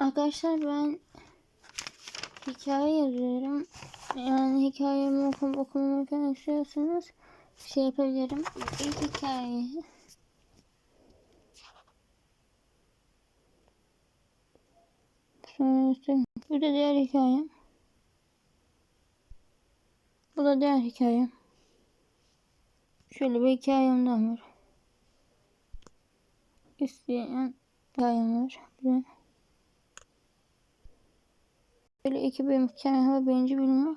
Arkadaşlar ben hikaye yazıyorum. Yani hikayemi okum, okumamak falan istiyorsanız şey yapabilirim. İlk hikaye. Bu da diğer hikayem. Bu da diğer hikayem. Şöyle bir hikayem daha var. İsteyen hikayem var. Böyle. Böyle iki bölüm hikayem var. Birinci bölümü.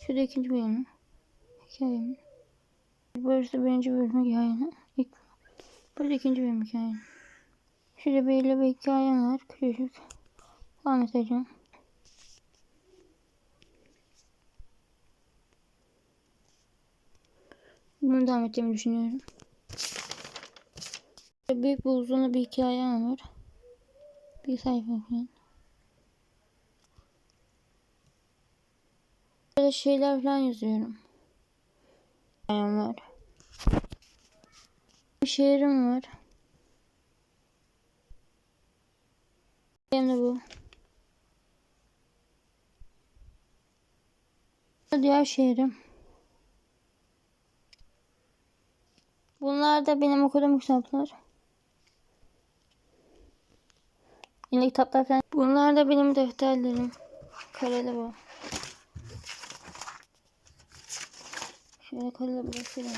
Şurada ikinci bölümü. Hikayem. Burası birinci bölüm hikayem. İlk, burada ikinci bölüm hikayem. Şurada böyle bir hikayem var. Küçücük. Edeceğim. Bunu devam ettiğimi düşünüyorum. Büyük bir uzun bir hikayem var. Bir sayfa falan. Böyle şeyler falan yazıyorum. Var. Bir şehrim var. Hem de bu. Diğer şehrim. Bunlar da benim okuduğum kitaplar. Yine kitaplar falan. Bunlar da benim defterlerim. Kareli bu. Şöyle kareli bırakıyorum.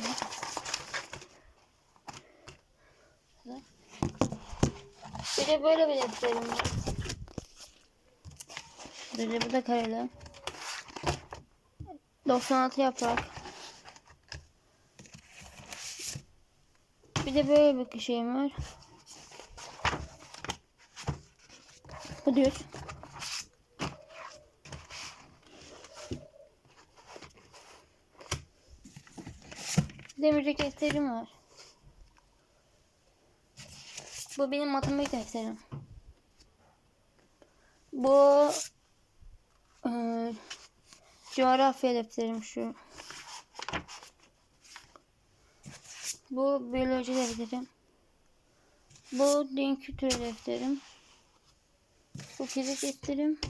Bir de böyle bir defterim var. Bir de bu da kareli. 96 yaprak. Bir de böyle bir şeyim var. Bu düz. Demirci defterim var. Bu benim matematik defterim. Bu eee coğrafya defterim şu. Bu biyoloji defterim. Bu din kültürü defterim. Bu fizik defterim.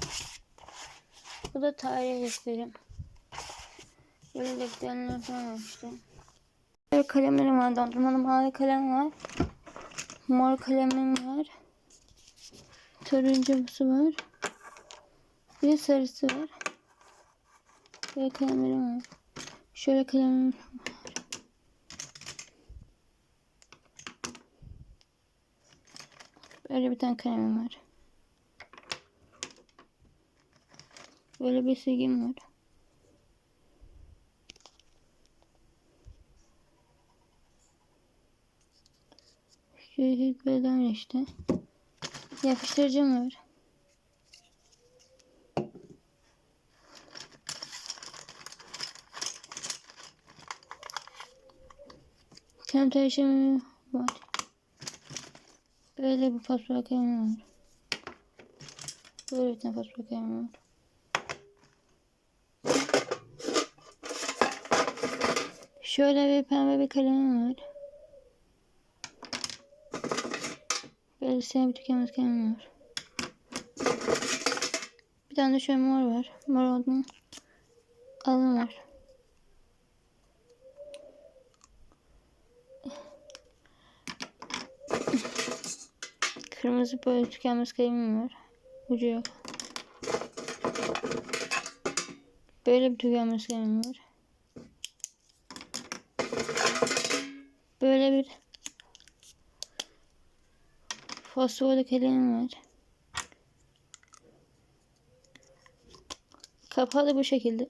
Bu da tarih defterim. Böyle defterler falan işte. Böyle kalemlerim var. Dondurmalı mavi kalem var. Mor kalemim var. Turuncusu var. Bir de sarısı var. Böyle kalemlerim var. Şöyle kalemlerim var. Böyle bir tane kalemim var. Böyle bir silgim var. Şöyle böyle işte. Yapıştırıcım var. Kem taşımı var. Böyle bir fatura kalemi var. Böyle bir tane fatura kalemi var. Şöyle bir pembe bir kalemim var. Bir tükenmez var. Bir tane de şöyle mor var. Mor olduğunu alım var. Kırmızı böyle tükenmez kalemim var. Ucu yok. Böyle bir tükenmez kalemim var. Böyle bir fosforlu kalemim var. Kapalı bu şekilde.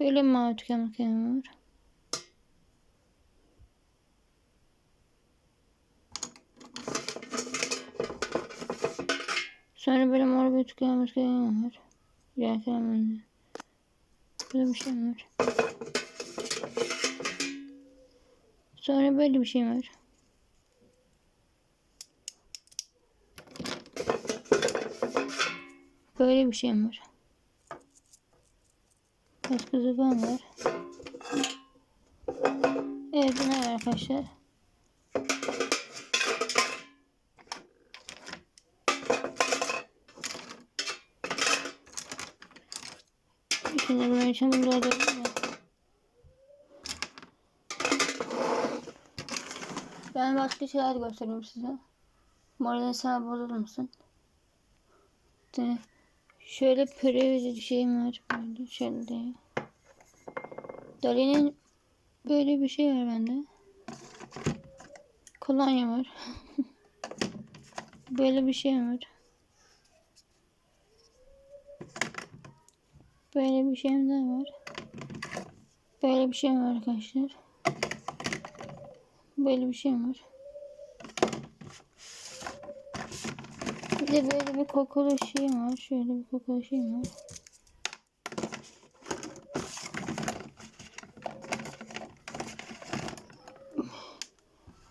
Böyle mavi tükenmez kalemim var. Sonra böyle mor bir tükenmez kalemim var. Kalemimde. Böyle bir şey var. Sonra böyle bir şey var. Böyle bir şey var. Başka zaban var. Evet ne var arkadaşlar. Şimdi bunun için bunu doldurayım Ben başka şeyler göstereyim size. Moralini sana bozulur musun? De, şöyle pürüzlü bir şeyim var. Böyle şöyle. Dali'nin böyle bir şey var bende. Kolonya var. böyle bir şey var. Böyle bir şeyim daha var. Böyle bir şey var arkadaşlar. Böyle bir şey var. Bir de böyle bir kokulu şey var. Şöyle bir kokulu şey var.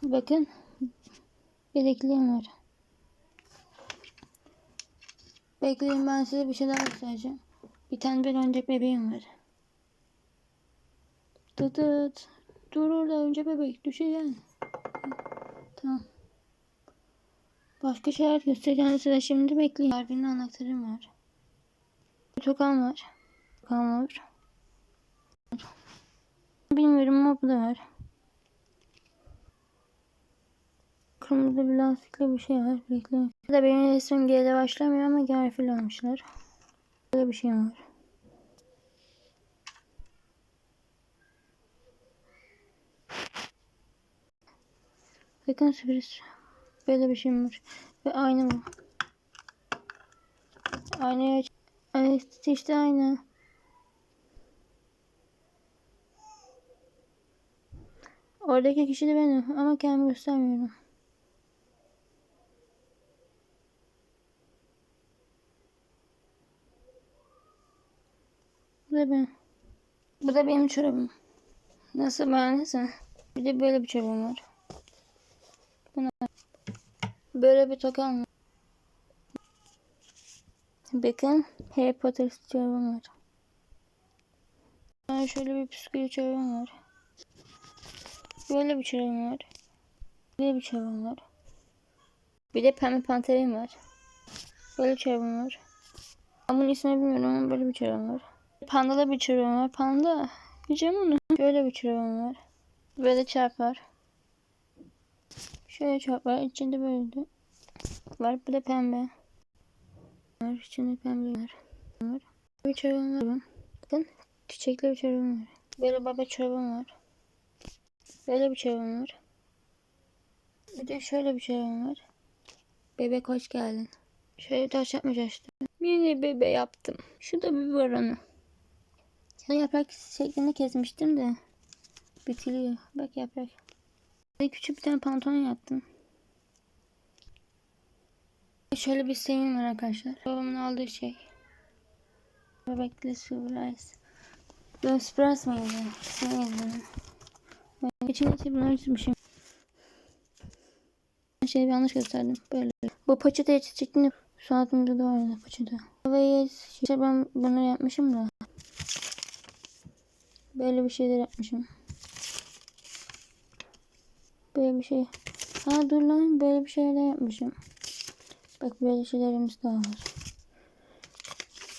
Bakın. Bilekliğim var. Bekleyin ben size bir şey daha göstereceğim. Bir tane bir önce bebeğim var. Dıt. Dur orada önce bebek düşeceksin. Tamam. Başka şeyler göstereceğim size şimdi bekleyin. Harbinin anahtarım var. Tokan var. Tokan var. Bilmiyorum ama bu da var. Kırmızı bir lastikli bir şey var. Bekleyin. Burada benim resmim G'de başlamıyor ama G harfiyle almışlar. Böyle bir şey var. Bakın sürpriz. Böyle bir şey var. Ve aynı bu. Aynı Evet işte aynı. Oradaki kişi de benim ama kendimi göstermiyorum. Bu da ben. Bu da benim çorabım. Nasıl beğendiysen. Bir de böyle bir çorabım var. Böyle bir var. Bakın Harry Potter çorabım var. Ben şöyle bir püskülü çorabım var. Böyle bir çorabım var. Böyle bir çorabım var. Bir de pembe panterim var. Böyle çorabım var. Ben bunun ismini bilmiyorum ama böyle bir çorabım var. Pandalı bir çorabım var. Panda. Yiyeceğim onu. Böyle bir çorabım var. Böyle çarp var. Şöyle çarp var. İçinde böyle var. Bu da pembe. Var. İçinde pembe var. var. Bir çorabım var. Bakın. Çiçekli bir çorabım var. Böyle baba çorabım var. Böyle bir çorabım var. Bir de şöyle bir çorabım var. Bebek hoş geldin. Şöyle taş yapmayacaktım. Mini bebe yaptım. Şu da bir. Ya yaprak şeklinde kesmiştim de bitiliyor. Bak yaprak. Küçük bir tane pantolon yaptım. Şöyle bir sevim var arkadaşlar. Babamın aldığı şey. Bebekli Eyes. Böyle Sprite mıydı? Neydi? İçine içine bunları çizmişim. Şey yanlış gösterdim. Böyle. Bu paçeteye çiçekli sanatımda da vardı paçete. Ve şey ben bunu yapmışım da. Böyle bir şeyler yapmışım. Böyle bir şey. Ha dur lan böyle bir şeyler yapmışım. Bak böyle şeylerimiz daha var.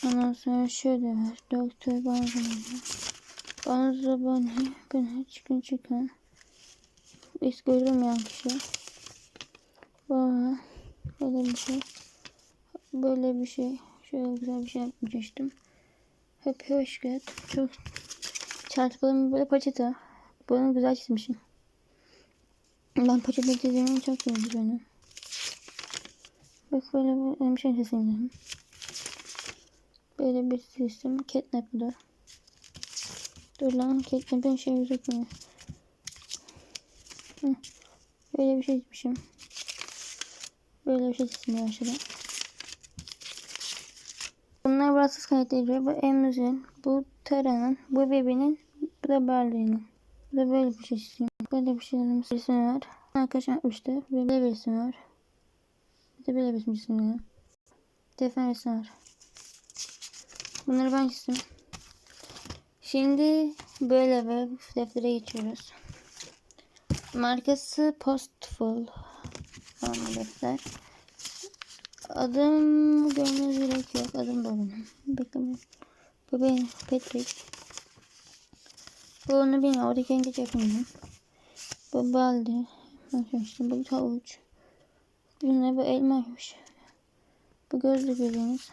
Ondan sonra şöyle var. Doktor. Banzo Bunny. Ben çıkın çıkın. Biz görülmeyen kişi. Baba. Böyle bir şey. Böyle bir şey. Şöyle güzel bir şey yapmıştım. Hep hoş geldin. Çok Çarpalım böyle paçete. Bunu güzel çizmişim. Ben paçete çizdiğimi çok sevdim benim. Bak böyle bir şey çizdim. Böyle bir sistem. Catnap bu da. Dur lan catnap'in şey gözükmüyor. Böyle bir şey çizmişim. Böyle bir şey çizdim aşağıda. Bunlar buratsız karakterleri. Bu Emre'nin, bu Tara'nın, bu Bebe'nin, bu da Berlin'in. Bu da böyle bir şey istiyorum. Böyle bir şeylerin resim var. Arkadaş yapmıştı. Böyle bir resim var. Bir de böyle bir resim var. Defne resim var. Bunları ben çizdim. Şimdi böyle bir deftere geçiyoruz. Markası Postful. Tamam defter. Adım görmeniz gerek yok. Adım da benim. Beklemeyin. Bu benim pet. Bu onu bilmiyorum. Oradaki yengeç yapmıyorum. Bu baldi. Bakın bu havuç. Yine bu elmaymış. Bu gözlü gözümüz.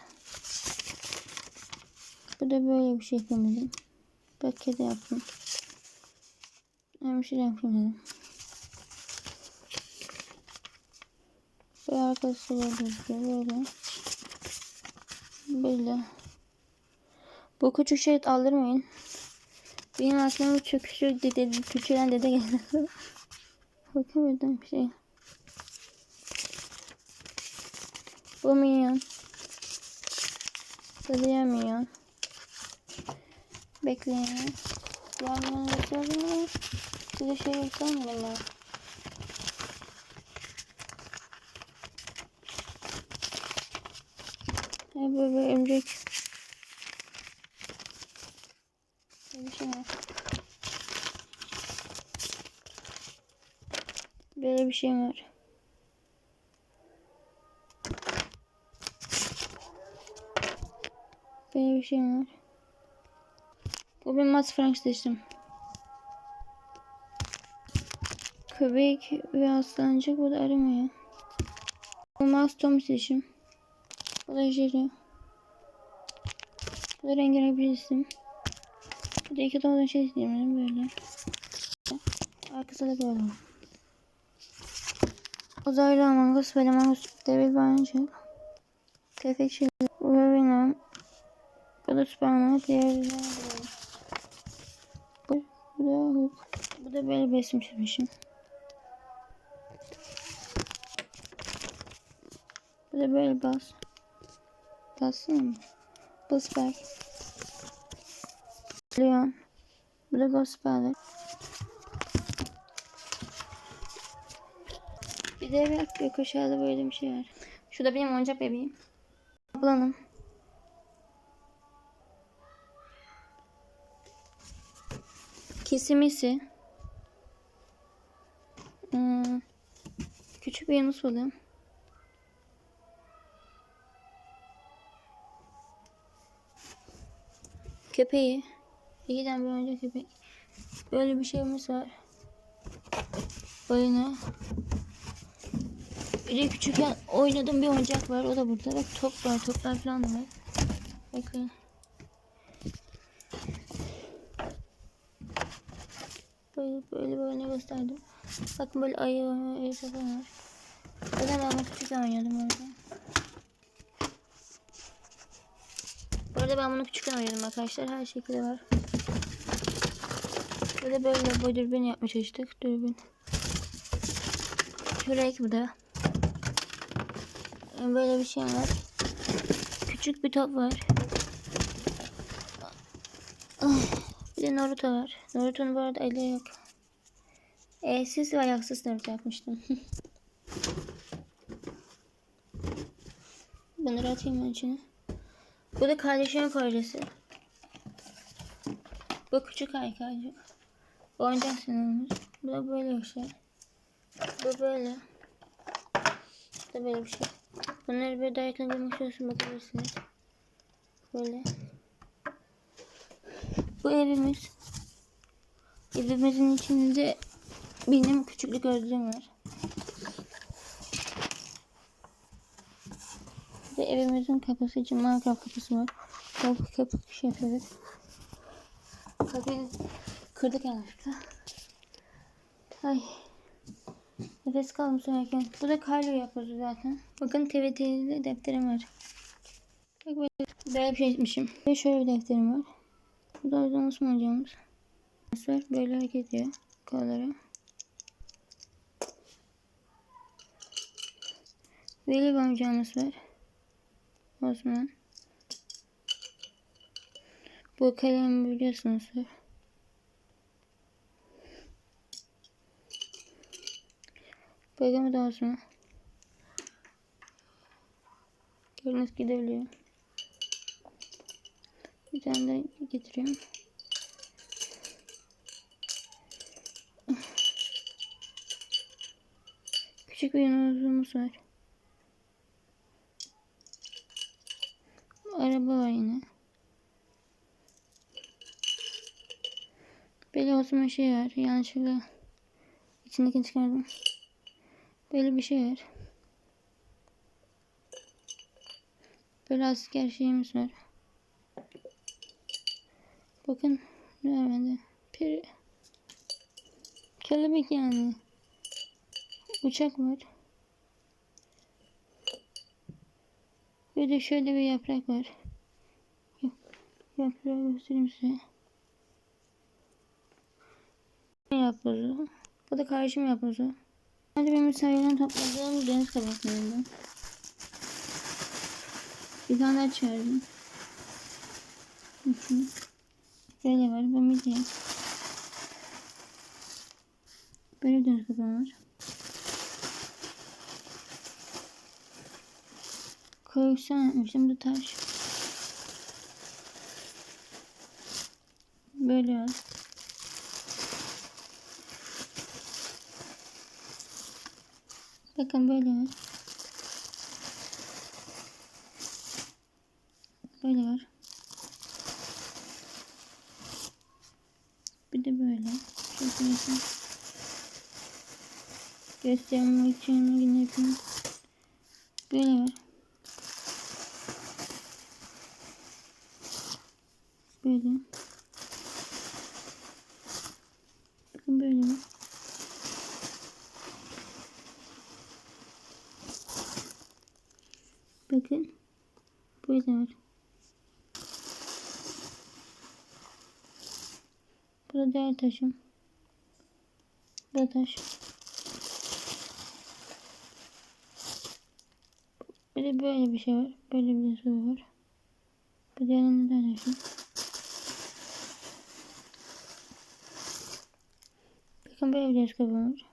Bu da böyle bir şey yapamadım. Bak kedi yaptım. Hemşire yapayım dedim. Ve arkası böyle. Böyle. Böyle. Bu küçük şey aldırmayın. Benim aklıma çok küçük dede, küçülen dede geldi. Bakamadım bir şey. Bu minyon. Bu diğer minyon. Bekleyin. Diğer minyon gösterdim ama size şey göstermedim ben. Ha, böyle örümcek. Böyle bir şey var. Böyle bir şey var. Böyle bir şey var. Bu bir Mats Frank seçtim. Köpek ve aslancık bu da aramıyor. Bu Mats Tom seçim. Bu da Jerry. Bu da rengarenk bir isim. Bu da iki tane şey istiyorum böyle. Arkası da böyle. Uzaylı Amangus ve Amangus Devil Bancı. Tefek şey. Bu da benim. Bu da Superman. Diğer bir Bu, bu da Hulk. Bu da böyle bir çizmişim. Bu da böyle bas. Bassana mı? Bas bak. Leon. Bu da Gospel. Bir de bak gök aşağıda böyle bir şey var. Şurada benim oyuncak bebeğim. Ablanım. Kesimisi. Hmm. Küçük bir yunus balığı. Köpeği. İyiden bir önce köpek. Böyle bir şeyimiz var. Oyunu. Bir de küçükken oynadığım bir oyuncak var. O da burada. Bak top var. Toplar falan var. Bakın. Böyle böyle böyle gösterdim. Bakın böyle ayı var. Falan var. Zaten ben bunu küçükken oynuyordum orada. Bu arada ben bunu küçükken oynadım arkadaşlar. Her şekilde var. Böyle böyle bu dürbün yapmaya çalıştık. Dürbün. Kürek bu da. Böyle bir şey var. Küçük bir top var. Bir de Naruto var. Naruto'nun bu arada eli yok. Elsiz ve ayaksız Naruto yapmıştım. Bunları atayım ben içine. Bu da kardeşimin projesi. Bu küçük haykacık. Oyuncak sinirimiz. Bu da böyle bir şey. Bu böyle. Bu da böyle bir şey. Bunları böyle yakın görmek istiyorsun bakabilirsiniz. Böyle. Bu evimiz. Evimizin içinde benim küçüklük gözlüğüm var. Ve evimizin kapısı için Minecraft kapısı var. Kapı kapı şey yapıyoruz. Kapıyı kırdık yanlışlıkla. Ay. Nefes kaldım söylerken. Bu da Kylo yapıyoruz zaten. Bakın TVT'de defterim var. Bak böyle, bir şey etmişim. Ve şöyle bir defterim var. Bu da Özlem Osman hocamız. Böyle hareket ediyor. Kolları. Veli amcamız var. Osman. Bu kalemi biliyorsunuz. Da Osman. Gördüğünüz gidebiliyor. Bir tane de getireyim. Küçük bir yanımız var. Araba var yine. Böyle osman şey var. Yanlışlıkla içindekini çıkardım. Böyle bir şey var. Böyle asker şeyimiz var. Bakın bende. Peri. Kelebek yani. Uçak var. Bir de şöyle bir yaprak var. Yaprağı göstereyim size. Yapbozu. Bu da karışım yapbozu. Hadi benim sayıdan topladığım deniz kabaklarından. Bir tane daha çıkardım. Hı Böyle var. Bu midye. Böyle deniz kabağı var. Koyuksan yapmıştım. Bu taş. Böyle var. Bakın böyle var. Böyle var. Bir de böyle. Mesela göstermek için yine yapayım. Böyle var. Böyle. Bakın böyle var. Bakın. Böyle var. Bu da diğer taşım. Bu da taş. Bir de böyle bir şey var. Böyle bir su var. Bu diğerinde de taşım. Bakın böyle bir ayakkabı var.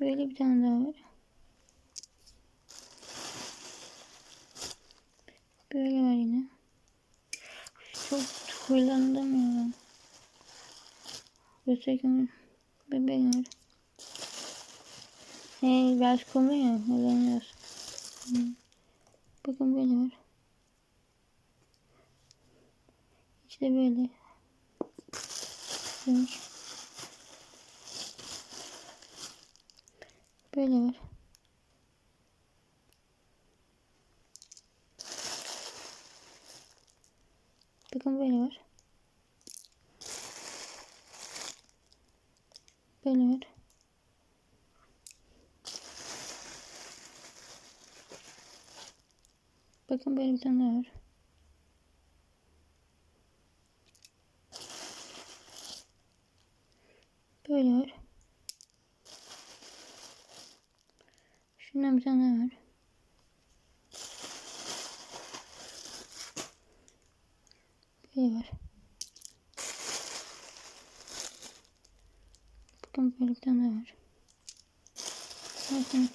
Böyle bir tane daha var. Böyle var yine. Çok huylandım ya. Göstereyim. Bebeğim. Hey, biraz konu ya. Olsun. Bakın böyle var. İşte. Böyle. Böyle var. Bakın böyle var. Böyle var. Bakın böyle bir tane var. Böyle var. Şundan bir tane var. Var. Bakın böyle bir tane var. Bakın.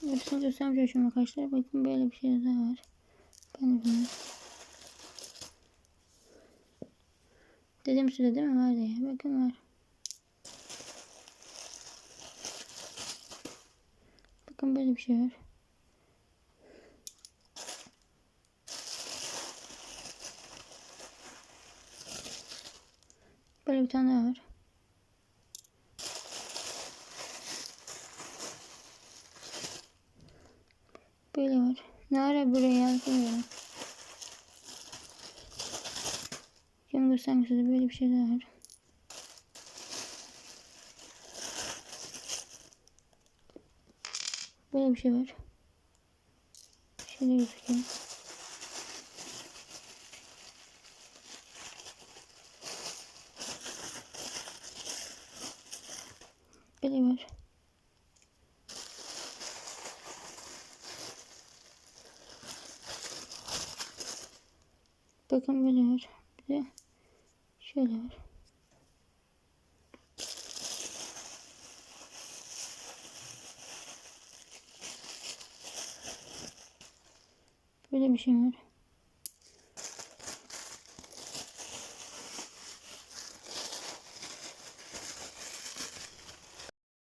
Hepsini göstermeyeceğim şimdi arkadaşlar. Bakın böyle bir şey daha var. Ben bilmiyorum. Dedim size değil mi? Var diye. Bakın var. Bakın böyle bir şey var. Var. Ne ara buraya yazdım ya. Şimdi göstermek size böyle bir şey daha. Böyle bir şey var. Şöyle gözüküyor. Var. Bakın böyle var. Bir de şöyle var. Böyle bir şey var.